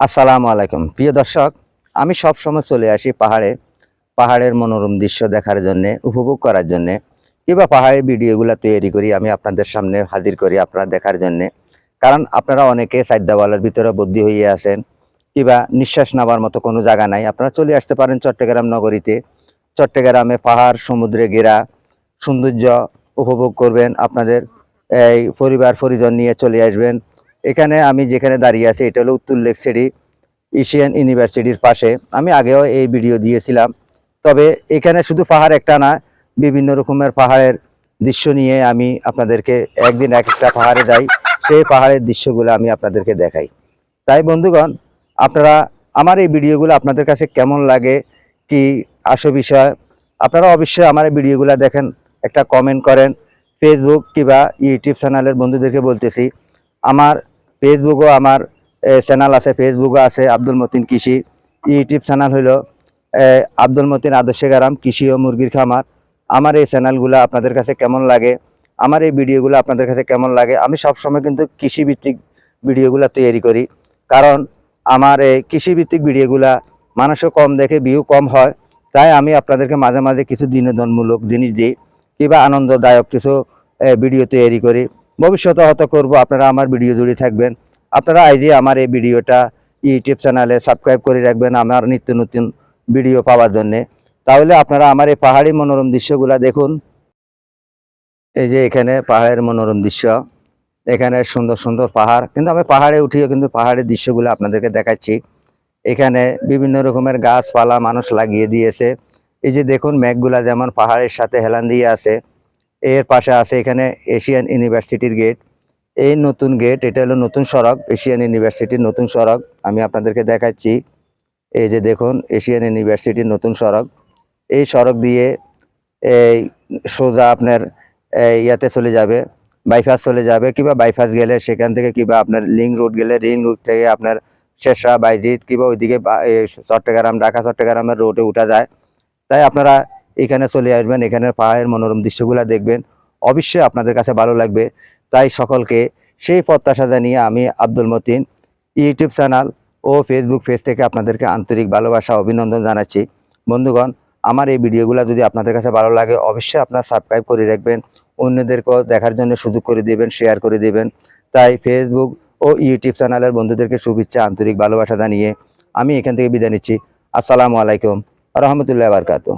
আসসালামু আলাইকুম। প্রিয় দর্শক, আমি সব সময় চলে আসি পাহাড়ে। পাহাড়ের মনোরম দৃশ্য দেখার জন্য, উপভোগ করার জন্য, কিংবা পাহাড়ের ভিডিওগুলো তৈরি করি আমি আপনাদের সামনে হাজির করি আপনারা দেখার জন্য। কারণ আপনারা অনেকে সাদ্যাওয়ালার ভিতরে বদ্ধি হয়ে আছেন, কিংবা নিঃশ্বাস নেওয়ার মতো কোনো জায়গা নাই। আপনারা চলে আসতে পারেন চট্টগ্রাম নগরীতে। চট্টগ্রামে পাহাড়, সমুদ্রে ঘেরা সৌন্দর্য উপভোগ করবেন। আপনাদের এই পরিবার পরিজন নিয়ে চলে আসবেন। এখানে আমি যেখানে দাঁড়িয়ে আছি, এটা হলো উত্তর লেক সিটি, এশিয়ান ইউনিভার্সিটির পাশে। আমি আগেও এই ভিডিও দিয়েছিলাম। তবে এখানে শুধু পাহাড় একটা না, বিভিন্ন রকমের পাহাড়ের দৃশ্য নিয়ে আমি আপনাদেরকে একদিন এক একটা পাহাড়ে যাই, সেই পাহাড়ের দৃশ্যগুলো আমি আপনাদেরকে দেখাই। তাই বন্ধুগণ, আপনারা আমার এই ভিডিওগুলো আপনাদের কাছে কেমন লাগে, কি আসো বিষয়, আপনারা অবশ্যই আমার এই ভিডিওগুলো দেখেন, একটা কমেন্ট করেন। ফেসবুক কিংবা ইউটিউব চ্যানেলের বন্ধুদেরকে বলতেছি, আমার ফেসবুকও আমার চ্যানেল আছে ফেসবুকও আছে, আব্দুল মতিন কৃষি। ইউটিউব চ্যানেল হইল আব্দুল মতিন আদর্শ গ্রাম, কৃষি ও মুরগির খামার। আমার এই চ্যানেলগুলো আপনাদের কাছে কেমন লাগে? আমার এই ভিডিওগুলো আপনাদের কাছে কেমন লাগে? আমি সবসময় কিন্তু কৃষিভিত্তিক ভিডিওগুলো তৈরি করি। কারণ আমার এই কৃষিভিত্তিক ভিডিওগুলা মানুষও কম দেখে ভিউ কম হয়। তাই আমি আপনাদেরকে মাঝে মাঝে কিছু বিনোদনমূলক জিনিস দিই, কিংবা আনন্দদায়ক কিছু ভিডিও তৈরি করি। ভবিষ্যতে হয়তো করব, আপনারা আমার ভিডিও জুড়ে থাকবেন। আপনারা আইজি আমার এই ভিডিওটা ইউটিউব চ্যানেলে সাবস্ক্রাইব করে রাখবেন আমার নিত্য নতুন ভিডিও পাওয়ার জন্য। তাহলে আপনারা আমার এই পাহাড়ি মনোরম দৃশ্যগুলা দেখুন। এই যে এখানে পাহাড়ের মনোরম দৃশ্য। এখানে সুন্দর সুন্দর পাহাড়। কিন্তু আমি পাহাড়ে উঠিও কিন্তু পাহাড়ের দৃশ্যগুলো আপনাদেরকে দেখাচ্ছি। এখানে বিভিন্ন রকমের গাছপালা মানুষ লাগিয়ে দিয়েছে। এই যে দেখুন মেঘগুলা যেমন পাহাড়ের সাথে হেলান দিয়ে আছে। এর পাশে আছে এখানে এশিয়ান ইউনিভার্সিটির গেট। এই নতুন গেট, এটা হলো নতুন সড়ক, এশিয়ান ইউনিভার্সিটির নতুন সড়ক। আমি আপনাদেরকে দেখাচ্ছি। এই যে দেখুন, এশিয়ান ইউনিভার্সিটির নতুন সড়ক। এই সড়ক দিয়ে এই সোজা আপনার ইয়াতে চলে যাবে, বাইপাস চলে যাবে, কিংবা বাইপাস গেলে সেখান থেকে কিংবা আপনার লিঙ্ক রোড গেলে লিঙ্ক রোড থেকে আপনার শেষরা বাইজিৎ, কিংবা ওইদিকে চট্টগ্রাম ঢাকা চট্টগ্রামের রোডে উঠা যায়। তাই আপনারা এখানে চলে আসবেন এখানে পাহাড়ের মনোরম দৃশ্যগুলো দেখবেন। অবশ্যই আপনাদের কাছে ভালো লাগবে। তাই সকলকে সেই প্রত্যাশা জানিয়ে আমি আব্দুল মতিন ইউটিউব চ্যানেল ও ফেসবুক পেজ থেকে আপনাদেরকে আন্তরিক ভালোবাসা, অভিনন্দন জানাচ্ছি। বন্ধুগণ, আমার এই ভিডিওগুলো যদি আপনাদের কাছে ভালো লাগে, অবশ্যই আপনারা সাবস্ক্রাইব করে রাখবেন। অন্যদেরকেও দেখার জন্য সুযোগ করে দিবেন শেয়ার করে দেবেন। তাই ফেসবুক ও ইউটিউব চ্যানেলের বন্ধুদেরকে শুভেচ্ছা, আন্তরিক ভালোবাসা জানিয়ে আমি এখান থেকে বিদায় নিচ্ছি। আসসালামু আলাইকুম, রহমতুল্লাহ বারকাতুহ।